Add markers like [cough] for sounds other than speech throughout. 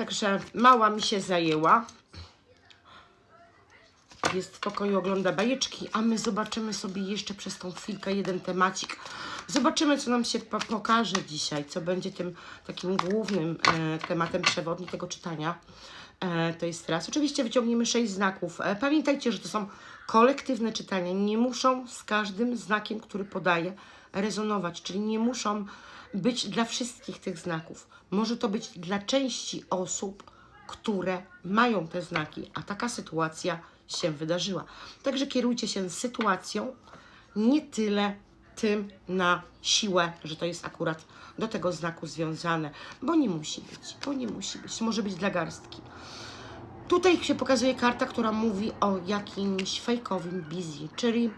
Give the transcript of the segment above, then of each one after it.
Także mała mi się zajęła. Jest w pokoju, ogląda bajeczki, a my zobaczymy sobie jeszcze przez tą chwilkę jeden temacik. Zobaczymy, co nam się po pokaże dzisiaj, co będzie tym takim głównym e, tematem przewodni tego czytania. E, to jest raz. Oczywiście wyciągniemy sześć znaków. E, pamiętajcie, że to są kolektywne czytania. Nie muszą z każdym znakiem, który podaję, rezonować, czyli nie muszą być dla wszystkich tych znaków. Może to być dla części osób, które mają te znaki, a taka sytuacja się wydarzyła. Także kierujcie się sytuacją, nie tyle tym na siłę, że to jest akurat do tego znaku związane, bo nie musi być, bo nie musi być, może być dla garstki. Tutaj się pokazuje karta, która mówi o jakimś fejkowym busy, czyli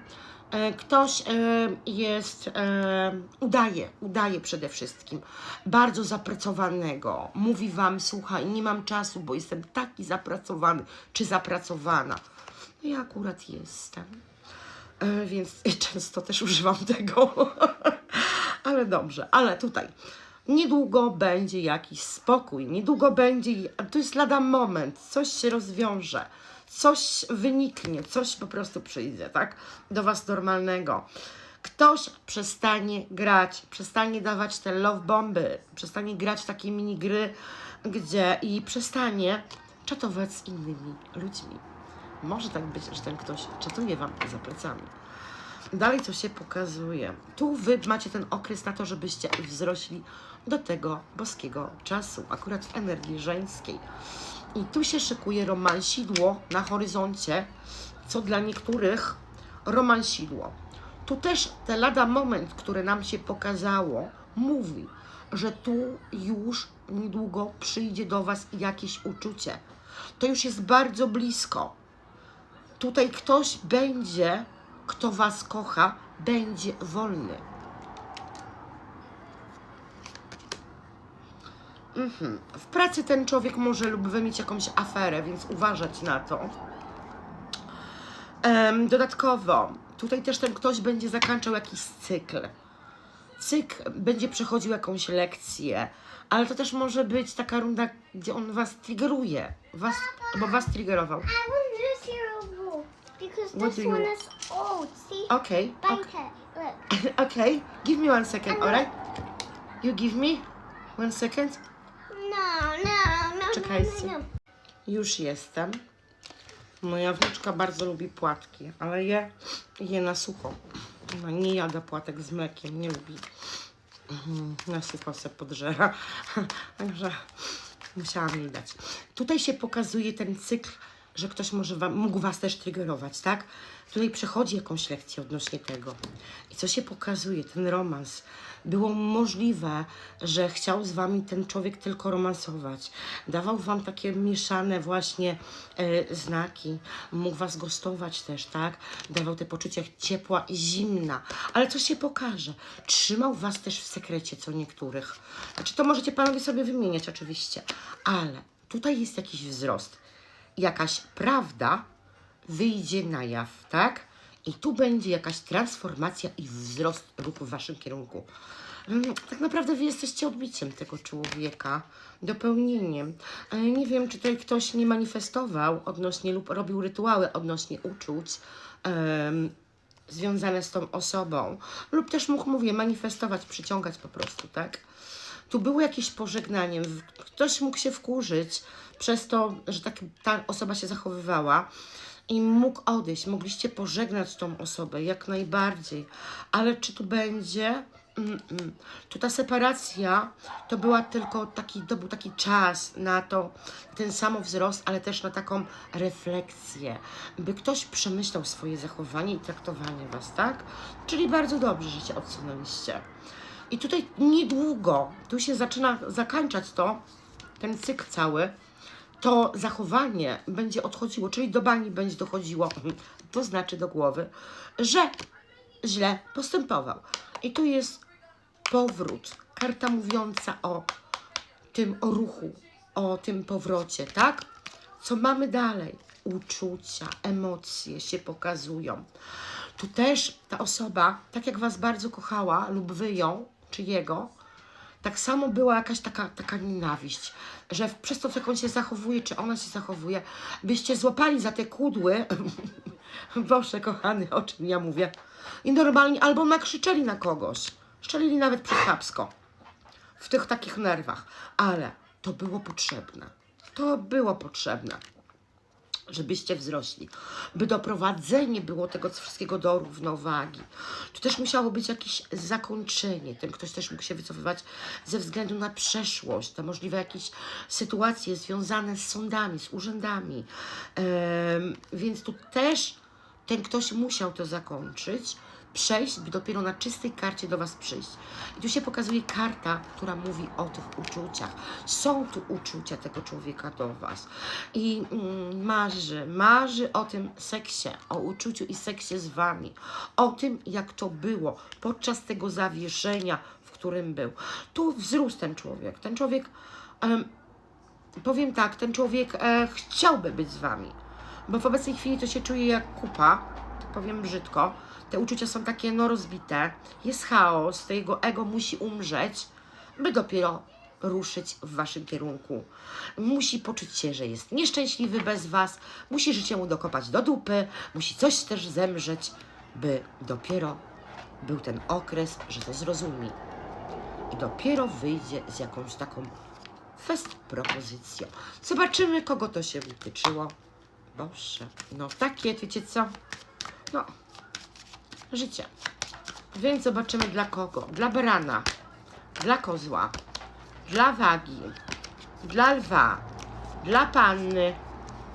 ktoś e, jest, e, udaje, udaje przede wszystkim, bardzo zapracowanego. Mówi Wam, słuchaj, nie mam czasu, bo jestem taki zapracowany, czy zapracowana. No ja akurat jestem. E, więc [laughs] często też używam tego. [laughs] ale dobrze, ale tutaj niedługo będzie jakiś spokój, niedługo będzie, to jest lada moment, coś się rozwiąże, coś wyniknie, coś po prostu przyjdzie, tak? Do Was normalnego. Ktoś przestanie grać, przestanie dawać te love bomby, przestanie grać takie mini gry, gdzie i przestanie czatować z innymi ludźmi. Może tak być, że ten ktoś czatuje Wam za plecami. Dalej co się pokazuje? Tu Wy macie ten okres na to, żebyście wzrośli do tego boskiego czasu, akurat w energii żeńskiej. I tu się szykuje romansidło na horyzoncie, co dla niektórych romansidło. Tu też te lada moment, który nam się pokazało, mówi, że tu już niedługo przyjdzie do Was jakieś uczucie. To już jest bardzo blisko tutaj ktoś będzie, kto was kocha, będzie wolny. Mhm. W pracy ten człowiek może lub wy mieć jakąś aferę, więc uważać na to. Em, dodatkowo, tutaj też ten ktoś będzie zakończał jakiś cykl. Cykl będzie przechodził jakąś lekcję, ale to też może być taka runda, gdzie on was triggeruje, was, bo was triggerował. I wool because What this you one is old. See? Bite it. Look. [laughs] okay, give me one second, alright? You give me one second? No, no, no, Czekajcie. Już jestem. Moja wnuczka bardzo lubi płatki, ale je, je na sucho. Ona nie jada płatek z mlekiem, nie lubi. Mhm, Na sucho se podżera. [laughs] Także musiałam jej dać. Tutaj się pokazuje ten cykl, że ktoś może wam, mógł was też triggerować, tak? Tutaj przechodzi jakąś lekcję odnośnie tego. I co się pokazuje? Ten romans. Było możliwe, że chciał z wami ten człowiek tylko romansować. Dawał wam takie mieszane właśnie e, znaki. Mógł was gostować też, tak? Dawał te poczucia ciepła i zimna. Ale co się pokaże? Trzymał was też w sekrecie, co niektórych. Znaczy, to możecie panowie sobie wymieniać oczywiście. Ale tutaj jest jakiś wzrost. Jakaś prawda wyjdzie na jaw, tak? I tu będzie jakaś transformacja i wzrost ruchu w waszym kierunku. Mm, Tak naprawdę wy jesteście odbiciem tego człowieka, dopełnieniem. E, Nie wiem, czy tutaj ktoś nie manifestował odnośnie lub robił rytuały odnośnie uczuć em, związane z tą osobą, lub też mógł, mówię, manifestować, przyciągać po prostu, tak? Tu było jakieś pożegnanie, ktoś mógł się wkurzyć przez to, że tak ta osoba się zachowywała i mógł odejść, mogliście pożegnać tą osobę jak najbardziej, ale czy tu będzie? Mm, mm. Tu ta separacja to była tylko taki, to był taki czas na to, ten samowzrost, ale też na taką refleksję, by ktoś przemyślał swoje zachowanie i traktowanie was, tak? Czyli bardzo dobrze, że się odsunęliście. I tutaj niedługo, tu się zaczyna zakańczać to, ten cykl cały, to zachowanie będzie odchodziło, czyli do bani będzie dochodziło, to znaczy do głowy, że źle postępował. I tu jest powrót, karta mówiąca o tym o ruchu, o tym powrocie, tak? Co mamy dalej? Uczucia, emocje się pokazują. Tu też ta osoba, tak jak Was bardzo kochała, lub Wy ją, czy jego, tak samo była jakaś taka, taka nienawiść, że przez to, jak on się zachowuje, czy ona się zachowuje, byście złapali za te kudły, [laughs] Boże kochany, o czym ja mówię, i normalnie albo nakrzyczeli na kogoś, szczelili nawet przychapsko, w tych takich nerwach, ale to było potrzebne, to było potrzebne żebyście wzrośli, by doprowadzenie było tego wszystkiego do równowagi. Tu też musiało być jakieś zakończenie. Ten ktoś też mógł się wycofywać ze względu na przeszłość, te możliwe jakieś sytuacje związane z sądami, z urzędami. Em, więc tu też ten ktoś musiał to zakończyć, przejść, by dopiero na czystej karcie do Was przyjść. I tu się pokazuje karta, która mówi o tych uczuciach. Są tu uczucia tego człowieka do Was. I mm, marzy, marzy o tym seksie, o uczuciu i seksie z Wami. O tym, jak to było podczas tego zawieszenia, w którym był. Tu wzrósł ten człowiek. Ten człowiek, em, powiem tak, ten człowiek e, chciałby być z Wami. Bo w obecnej chwili to się czuje jak kupa, powiem brzydko. Te uczucia są takie no rozbite. Jest chaos, to jego ego musi umrzeć, by dopiero ruszyć w waszym kierunku. Musi poczuć się, że jest nieszczęśliwy bez was, musi życie mu dokopać do dupy, musi coś też zemrzeć, by dopiero był ten okres, że to zrozumie. I dopiero wyjdzie z jakąś taką fest propozycją. Zobaczymy, kogo to się wytyczyło. Boże, no takie, wiecie co? No, życie. Więc zobaczymy dla kogo. Dla barana, dla kozła, dla wagi, dla lwa, dla panny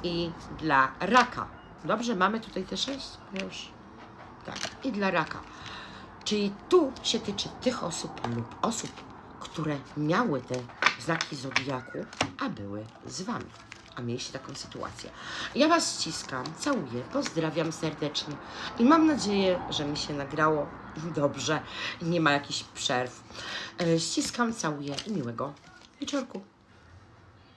i dla raka. Dobrze, mamy tutaj te sześć? Już. Tak, i dla raka. Czyli tu się tyczy tych osób lub osób, które miały te znaki zodiaku, a były z wami. A mieliście taką sytuację. Ja Was ściskam, całuję, pozdrawiam serdecznie i mam nadzieję, że mi się nagrało dobrze, nie ma jakichś przerw. E, Ściskam, całuję i miłego wieczorku.